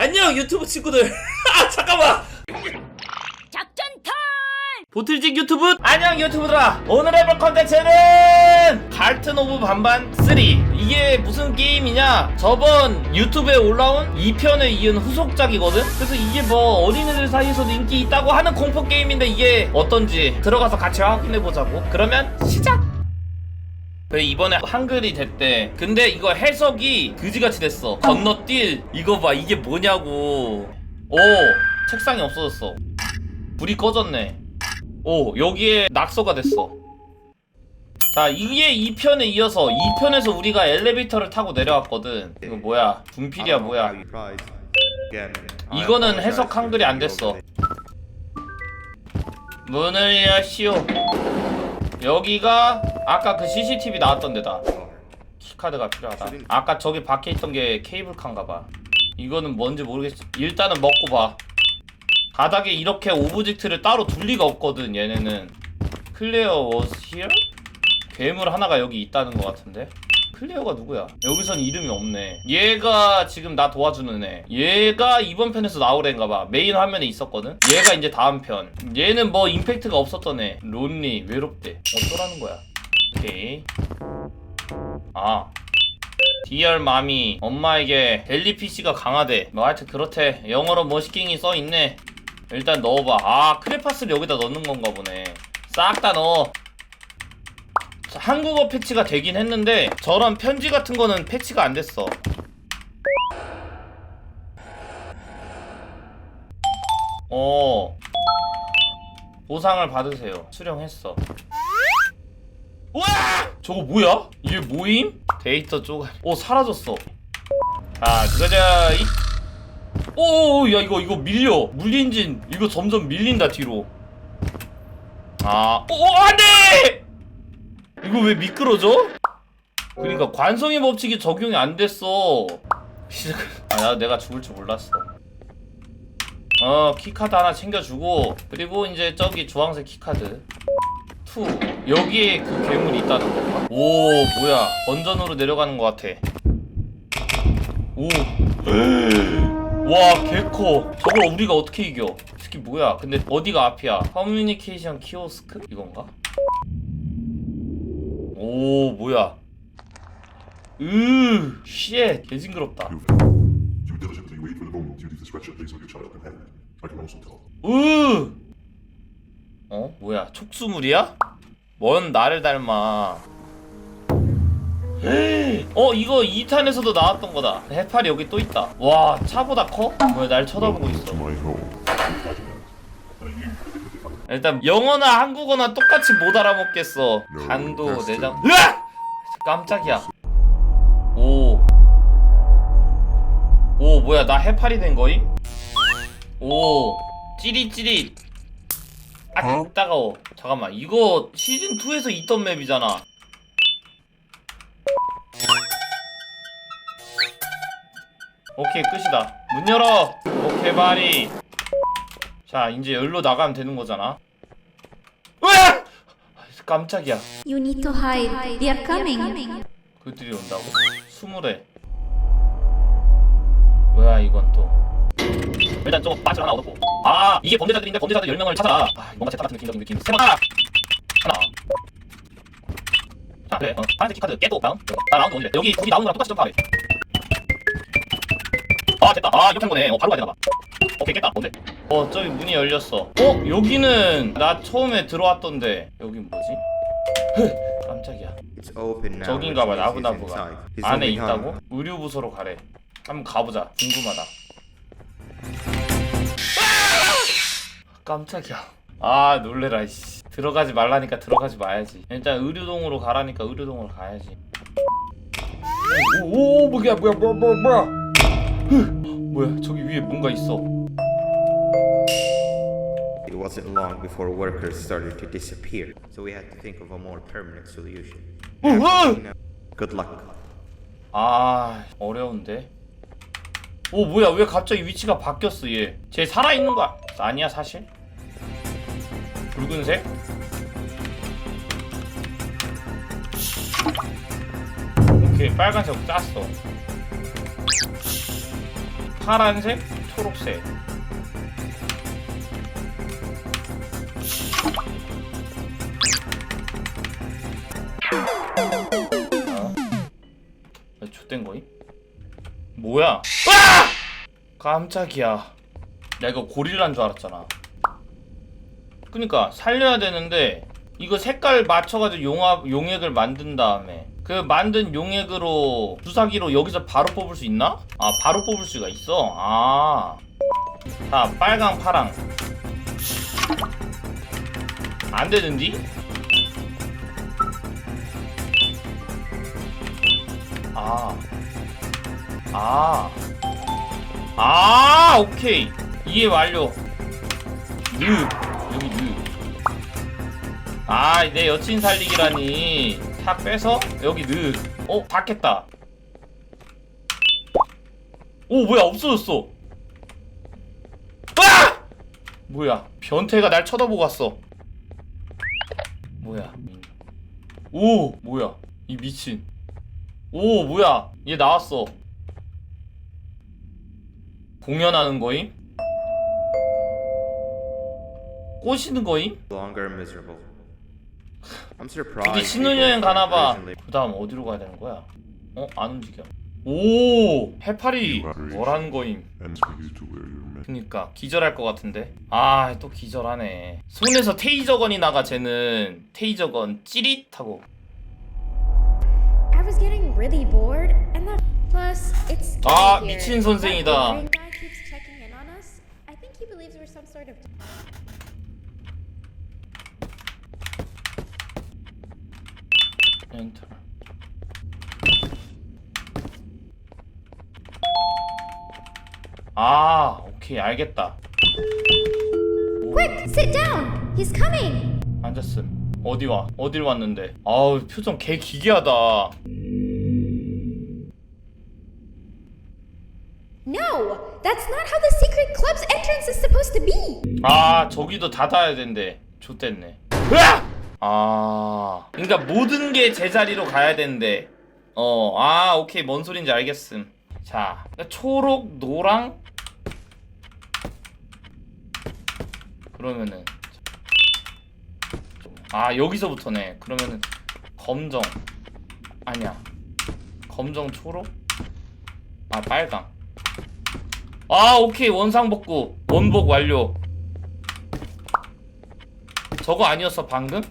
안녕 유튜브 친구들. 아 잠깐만. 작전 타임! 보틀직 유튜브? 안녕 유튜브들아. 오늘 해볼 컨텐츠는 갈튼 오브 반반 3 이게 무슨 게임이냐? 저번 유튜브에 올라온 2편에 이은 후속작이거든? 그래서 이게 뭐 어린이들 사이에서도 인기 있다고 하는 공포 게임인데 이게 어떤지 들어가서 같이 확인해보자고. 그러면 시작 그 이번에 한글이 됐대 근데 이거 해석이 그지같이 됐어. 건너뛸 이거 봐 이게 뭐냐고. 오 책상이 없어졌어. 불이 꺼졌네. 오 여기에 낙서가 됐어. 자 이게 2편에 이어서 2편에서 우리가 엘리베이터를 타고 내려왔거든. 이거 뭐야? 분필이야 뭐야? 이거는 해석 한글이 안 됐어. 문을 여시오. 여기가 아까 그 CCTV 나왔던 데다 키카드가 필요하다. 아까 저기 밖에 있던 게 케이블카인가 봐. 이거는 뭔지 모르겠어. 일단은 먹고 봐. 바닥에 이렇게 오브젝트를 따로 둘 리가 없거든 얘네는. 클레어 was here? 괴물 하나가 여기 있다는 것 같은데? 클레어가 누구야? 여기선 이름이 없네. 얘가 지금 나 도와주는 애. 얘가 이번 편에서 나오랜가 봐. 메인 화면에 있었거든? 얘가 이제 다음 편. 얘는 뭐 임팩트가 없었던 애. 론리 외롭대. 어쩌라는 거야 오케이. 아. DR 맘이 엄마에게 델리 PC가 강하대. 뭐 하여튼 그렇대. 영어로 머시킹이 써있네. 일단 넣어봐. 아 크레파스를 여기다 넣는 건가 보네. 싹 다 넣어. 자, 한국어 패치가 되긴 했는데 저런 편지 같은 거는 패치가 안 됐어. 어. 보상을 받으세요. 수령했어. 우 와! 저거 뭐야? 이게 뭐임? 데이터 쪼가 오 사라졌어. 자 그거자 이. 오 야 이거 이거 밀려. 물린진. 이거 점점 밀린다 뒤로. 아오 안돼! 이거 왜 미끄러져? 그러니까 관성의 법칙이 적용이 안 됐어. 시작. 아나 내가 죽을 줄 몰랐어. 어 키카드 하나 챙겨주고. 그리고 이제 저기 주황색 키카드 투 여기에 그 괴물이 있다는 건가? 오 뭐야 원전으로 내려가는 것 같아 오 와, 개커. 저걸 우리가 어떻게 이겨? 특히 뭐야? 근데 어디가 앞이야? 커뮤니케이션 키오스크? 이건가? 오, 뭐야? 으, 쉣, 개징그럽다. 으! 어? 뭐야? 촉수물이야? 뭔 나를 닮아. 어 이거 2탄에서도 나왔던 거다 해파리 여기 또 있다 와 차보다 커? 뭐야 날 쳐다보고 있어. 일단 영어나 한국어나 똑같이 못 알아먹겠어 간도 내장 으악! 깜짝이야 오. 오 뭐야 나 해파리 된 거임? 오 찌릿찌릿 아 따가워. 잠깐만. 이거 시즌2에서 있던 맵이잖아. 오케이 끝이다. 문 열어! 오케이 바리. 자 이제 열로 나가면 되는 거잖아. 으악! 깜짝이야. You need to hide. They are coming. 그들이 온다고? 스물에. 뭐야 이건 또 일단 좀 빠져 하나 얻었고. 아 이게 범죄자들인데 범죄자들 10명을 찾아. 아 뭔가 제타 같은 느낌적인 느낌. 세번 하나 하나. 아 그래. 어 하얀색 키카드 깨도 다음. 나 라운드 원이래. 여기 둘이 나오는 거랑 똑같이 점프하래 아 됐다. 아 이렇게 한 거네. 어 바로 가야 되나 봐. 오케이 깼다. 뭔데? 어 저기 문이 열렸어. 어 여기는 나 처음에 들어왔던데. 여긴 뭐지? 깜짝이야. Open now. 저긴가 봐. He's 안에 있다고? home. 의류 부서로 가래. 한번 가보자. 궁금하다 깜짝이야. 아 놀래라 씨. 들어가지 말라니까 들어가지 마야지. 일단 의류동으로 가라니까 의류동으로 가야지. 오 오 뭐야 뭐야 뭐야 뭐야 뭐야. 흐, 뭐야 저기 위에 뭔가 있어. It wasn't long before workers started to disappear, so we had to think of a more permanent solution. 어, 어! Good luck. 아 어려운데? 오 뭐야 왜 갑자기 위치가 바뀌었어 얘 쟤 살아 있는 거야? 아니야 사실 붉은색 오케이 빨간색 짰어 파란색, 초록색. 어? 왜 좆된 거임? 뭐야? 아! 깜짝이야. 나 이거 고릴라인 줄 알았잖아. 그니까 살려야 되는데 이거 색깔 맞춰가지고 용합 용액을 만든 다음에 그 만든 용액으로 주사기로 여기서 바로 뽑을 수 있나? 아 바로 뽑을 수가 있어. 아. 자 빨강 파랑. 안 되는디? 아. 아. 아, 오케이. 이해 완료. 느. 여기 느. 아, 내 여친 살리기라니. 탁 빼서 여기 느. 어, 닫겠다. 오, 뭐야, 없어졌어. 아! 뭐야, 변태가 날 쳐다보고 왔어. 뭐야. 오, 뭐야. 이 미친. 오, 뭐야. 얘 나왔어. 공연하는 거임? 꼬시는 거임? Longer miserable. I'm surprised. 둘이 people 신혼여행 가나봐. 그 다음 어디로 가야 되는 거야? 어? 안 움직여. 오! 해파리 뭐라는 거임? And for you to where you're meant. 그니까 기절할 것 같은데 아 또 기절하네 손에서 테이저건이 나가 쟤는 테이저건 찌릿하고 I was getting really bored, and that plus it's 아, here. 미친 선생이다. That old green guy keeps checking in on us. I think he believes we're some sort of. 엔터 아 오케이 알겠다 Quick, sit down. He's coming. 앉았음 어디 와 어딜 왔는데 아우 표정 개 기괴하다 No, that's not how the secret club's entrance is supposed to be. 아 저기도 닫아야 된대 좋댔네 으악! 아. 그러니까 모든 게 제자리로 가야 된대. 어아 오케이. 뭔 소린지 알겠음. 자 초록 노랑? 그러면은 아 여기서부터네. 그러면은 검정. 아니야. 검정 초록? 아 빨강. 아 오케이. 원상복구. 원복 완료. 저거 아니었어 방금?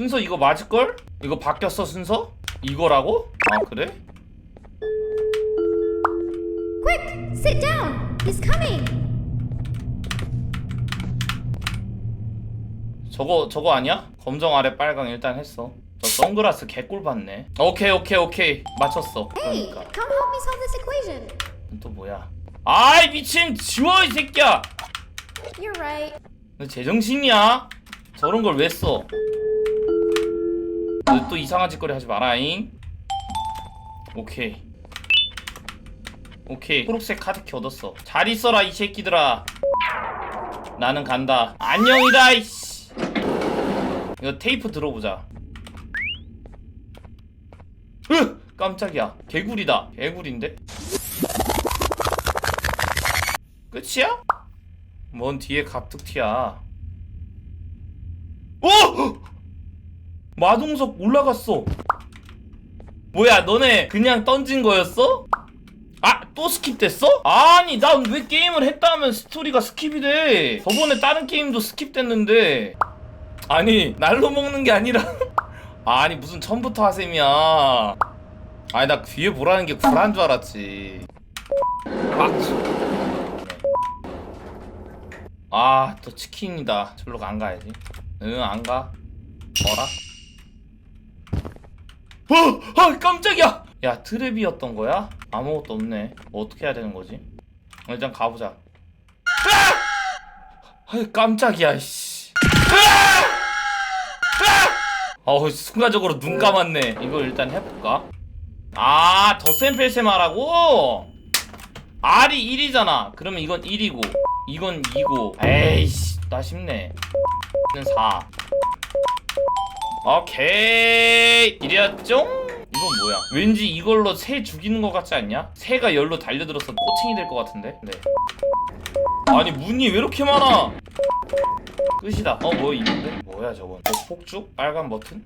순서 이거 맞을걸? 이거 바뀌었어 순서? 이거라고? 아 그래? Quick, sit down. He's coming. 저거 저거 아니야? 검정 아래 빨강 일단 했어 저 선글라스 개꿀 봤네 오케이 오케이 오케이 맞췄어 Hey, 그러니까 come help me solve this equation. 또 뭐야 아이 미친 지워 이 새끼야 You're right. 너 제정신이야? 저런 걸 왜 써? 너 또 이상한 짓거리 하지 마라잉. 오케이. 오케이. 초록색 카드키 얻었어. 잘 있어라 이 새끼들아. 나는 간다. 안녕이다 이씨. 이거 테이프 들어보자. 으! 깜짝이야. 개구리다. 개구리인데? 끝이야? 뭔 뒤에 갑툭튀야. 어! 마동석 올라갔어. 뭐야, 너네 그냥 던진 거였어? 아, 또 스킵됐어? 아니, 난 왜 게임을 했다 하면 스토리가 스킵이 돼? 저번에 다른 게임도 스킵됐는데. 아니, 날로 먹는 게 아니라. 아니, 무슨 처음부터 하셈이야. 아니, 나 뒤에 보라는 게 구라인 줄 알았지. 빡. 아, 또 치킨이다. 절로 안 가야지. 응, 안 가. 뭐라? 어! 아, 깜짝이야! 야, 트랩이었던 거야? 아무것도 없네. 뭐 어떻게 해야 되는 거지? 어, 일단 가보자. 아! 아, 깜짝이야, 씨. 아! 어우, 순간적으로 눈 감았네. 이걸 일단 해볼까? 아, 더샘펠셈하라고? R이 1이잖아. 그러면 이건 1이고, 이건 2고. 에이씨, 나 쉽네. 는 4. 오케이 이랬죠? 이건 뭐야? 왠지 이걸로 새 죽이는 것 같지 않냐? 새가 열로 달려들어서 꼬챙이 될 것 같은데? 네 아니 문이 왜 이렇게 많아? 끝이다 어 뭐 있는데? 뭐야 저건 어, 폭죽? 빨간 버튼?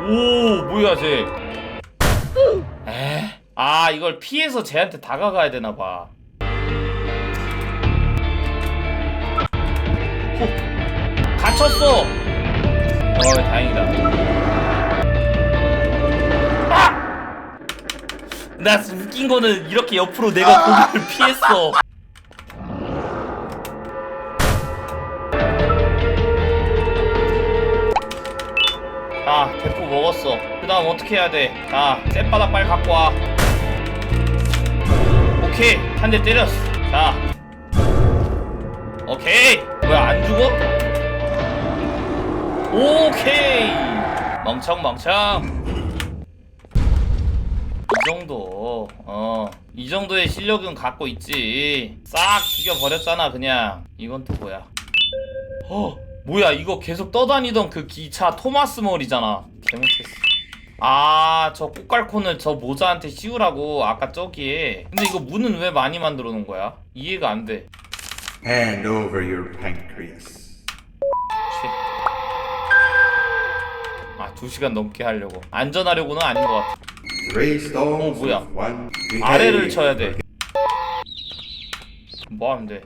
오 뭐야 쟤 에? 아 이걸 피해서 쟤한테 다가가야 되나 봐 갇혔어. 어 다행이다. 아! 나 웃긴 거는 이렇게 옆으로 내가 고기를 피했어. 자 대포 먹었어. 그 다음 어떻게 해야 돼자 쌔바닥 빨리 갖고 와. 오케이 한 대 때렸어. 자. 오케이 뭐야 안 죽어? 오케이. 멍청 멍청. 이 정도. 어 이 정도의 실력은 갖고 있지. 싹 죽여버렸잖아 그냥. 이건 또 뭐야? 어 뭐야 이거 계속 떠다니던 그 기차 토마스 몰이잖아. 개못했어. 아저 꽃갈콘을 저 모자한테 씌우라고 아까 저기에. 근데 이거 문은 왜 많이 만들어 놓은 거야? 이해가 안돼 Hand over your pancreas. 아, 2시간 넘게 하려고. 안전하려고는 아닌 것 같아. Three stones Oh, 뭐야. with one 아래를. 쳐야 돼. 뭐 하면 돼?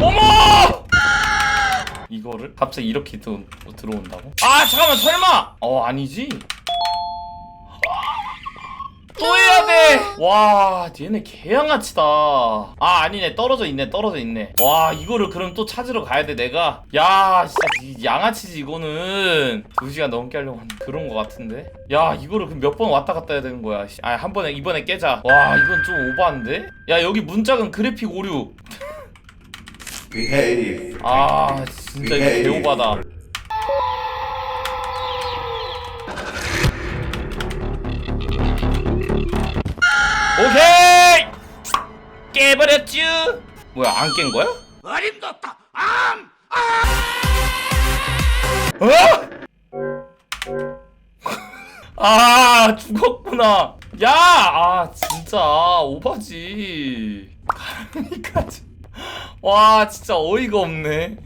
어머! 이거를 갑자기 이렇게 또 들어온다고? 아, 잠깐만, 설마! 어, 아니지? 또 해야 돼! 와, 얘네 개양아치다. 아, 아니네. 떨어져 있네, 떨어져 있네. 와, 이거를 그럼 또 찾으러 가야 돼, 내가? 야, 진짜 이 양아치지, 이거는. 두 시간 넘게 하려고 하는 그런 거 같은데? 야, 이거를 그럼 몇 번 왔다 갔다 해야 되는 거야. 씨. 아, 한 번에, 이번에 깨자. 와, 이건 좀 오버한데? 야, 여기 문짝은 그래픽 오류. Behave. 아, 진짜 이거. 개오바다. 오케이! 깨버렸쥬? 뭐야, 안 깬 거야? 어림없다! 암! 어? 아, 죽었구나. 야! 아, 진짜, 오바지. 가라니까지. 와, 진짜 어이가 없네.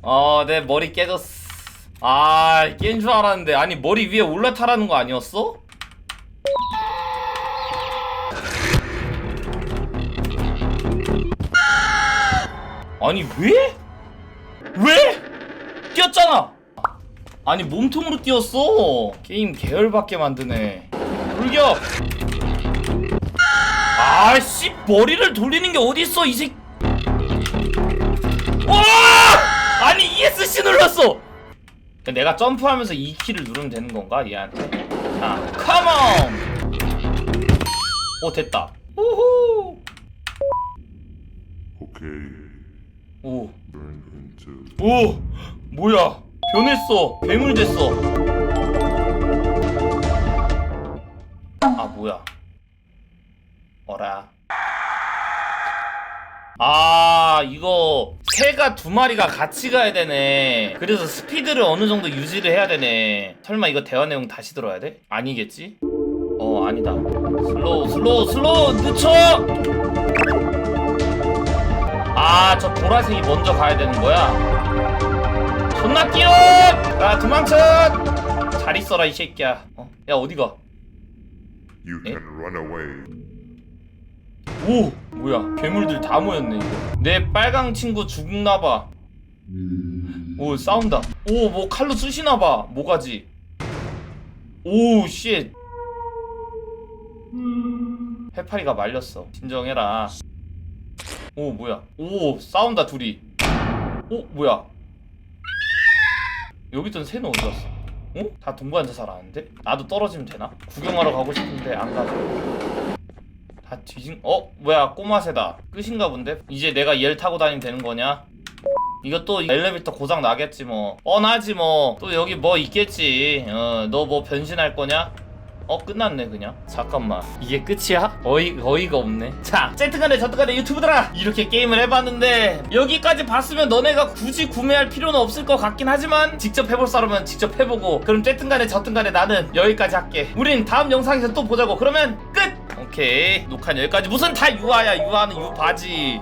어, 내 머리 깨졌어. 아, 깬 줄 알았는데. 아니, 머리 위에 올라타라는 거 아니었어? 아니 왜? 왜? 뛰었잖아. 아니 몸통으로 뛰었어. 게임 계열받게 만드네. 돌격. 아씨 머리를 돌리는 게 어디 있어 이 새. 와! 아니 ESC 눌렀어. 내가 점프하면서 E 키를 누르면 되는 건가 얘한테? 자, 컴온. 오 됐다. 우후. Okay, 오. turn into 오. 뭐야? 변했어. 괴물 됐어. 아 뭐야? 어라? 아 이거 새가 두 마리가 같이 가야 되네. 그래서 스피드를 어느 정도 유지를 해야 되네. 설마 이거 대화 내용 다시 들어야 돼? 아니겠지? 어 아니다. 슬로우 슬로우 슬로우 늦춰 아, 저 보라색이 먼저 가야 되는 거야? 존나 끼어! 야, 도망쳐! 잘 있어라, 이 새끼야. 어? 야, 어디가? you can run away. 오! 뭐야, 괴물들 다 모였네, 이거. 내 빨강 친구 죽나봐. 오, 싸운다. 오, 뭐 칼로 쑤시나봐. 뭐가지? 오, 쉣. 해파리가 말렸어. 진정해라. 오, 뭐야. 오, 싸운다, 둘이. 오, 뭐야. 여기 있던 새는 어디 갔어? 어? 다 동반자 살아는데? 나도 떨어지면 되나? 구경하러 가고 싶은데 안 가죠. 다 뒤진 어 뭐야 꼬마새다 끝인가 본데 이제 내가 얘를 타고 다니면 되는 거냐 또 엘리베이터 고장 나겠지 뭐 뻔하지 뭐 또 여기 뭐 있겠지 어너 뭐 변신할 거냐 어 끝났네 그냥. 잠깐만. 이게 끝이야? 어이, 어이가 없네. 자 쨌든간에 저튼간에 유튜브들아! 이렇게 게임을 해봤는데 여기까지 봤으면 너네가 굳이 구매할 필요는 없을 것 같긴 하지만 직접 해볼 사람은 직접 해보고 그럼 쨌든간에 저튼간에 나는 여기까지 할게. 우린 다음 영상에서 또 보자고. 그러면 끝! 오케이. 녹화는 여기까지. 무슨 다 유아야. 유아는 유바지